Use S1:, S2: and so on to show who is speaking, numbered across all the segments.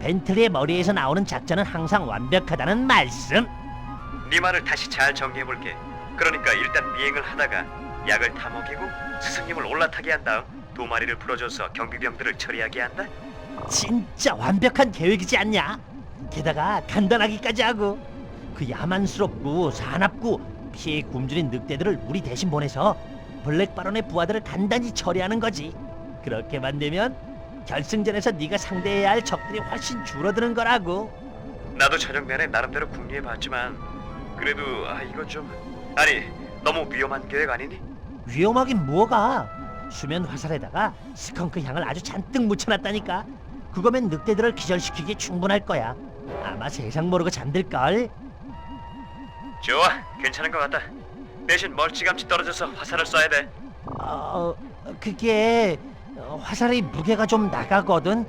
S1: 벤틀리의 머리에서 나오는 작전은 항상 완벽하다는 말씀.
S2: 네 말을 다시 잘 정리해 볼게. 그러니까 일단 비행을 하다가 약을 타 먹이고 스승님을 올라타게 한 다음 두 마리를 풀어줘서 경비병들을 처리하게 한다.
S1: 진짜 완벽한 계획이지 않냐? 게다가 간단하기까지 하고 그 야만스럽고 사납고 피해 굶주린 늑대들을 우리 대신 보내서 블랙 바론의 부하들을 간단히 처리하는 거지. 그렇게만 되면 결승전에서 네가 상대해야 할 적들이 훨씬 줄어드는 거라고.
S2: 나도 내내 나름대로 궁리해 봤지만 그래도 아 이건 좀 아니 너무 위험한 계획 아니니?
S1: 위험하긴 뭐가? 수면 화살에다가 스컹크 향을 아주 잔뜩 묻혀놨다니까. 그거면 늑대들을 기절시키기에 충분할 거야. 아마 세상 모르고 잠들걸.
S2: 좋아, 괜찮은 것 같다. 대신 멀찌감치 떨어져서 화살을 쏴야 돼.
S1: 어, 그게 어, 화살의 무게가 좀 나가거든.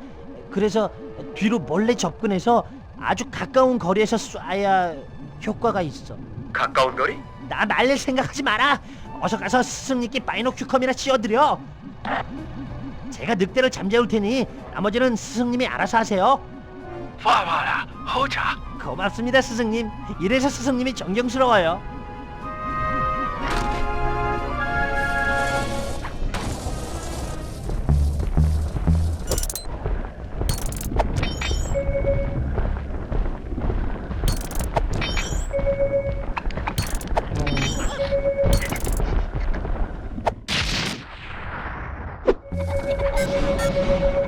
S1: 그래서 뒤로 몰래 접근해서 아주 가까운 거리에서 쏴야 효과가 있어.
S2: 가까운 거리?
S1: 나 날릴 생각하지 마라. 어서 가서 스승님께 바이노큐컴이나 씌워드려. 제가 늑대를 잠재울 테니 나머지는 스승님이 알아서 하세요.
S3: 봐봐라, 호자.
S1: 고맙습니다, 스승님. 이래서 스승님이 존경스러워요.
S2: Thank you.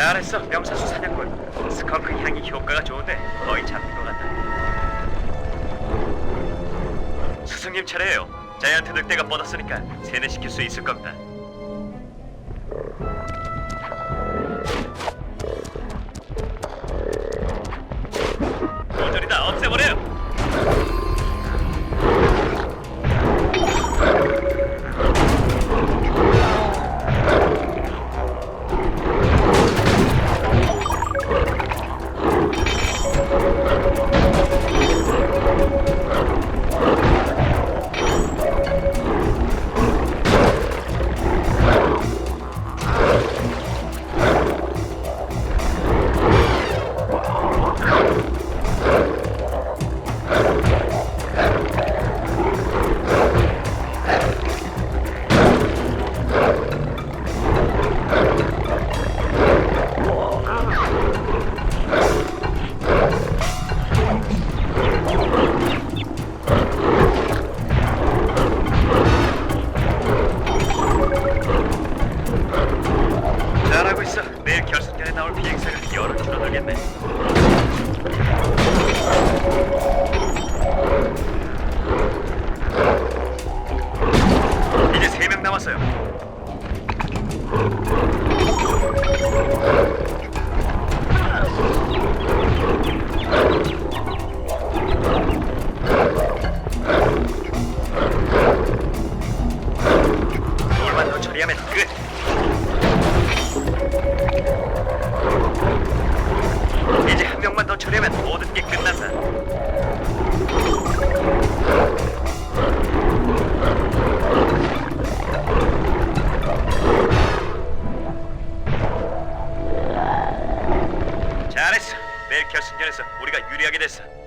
S2: 잘했어, 명사수 사냥꾼. 스컹크 향이 효과가 좋은데 거의 잡힌 것 같다. 스승님 차례예요. 자이언트 늑대가 뻗었으니까 세뇌시킬 수 있을 겁니다. 모조리 다 없애버려요. 하겠네. 이제 세 명 남았어요. 내일 결승전에서 우리가 유리하게 됐어.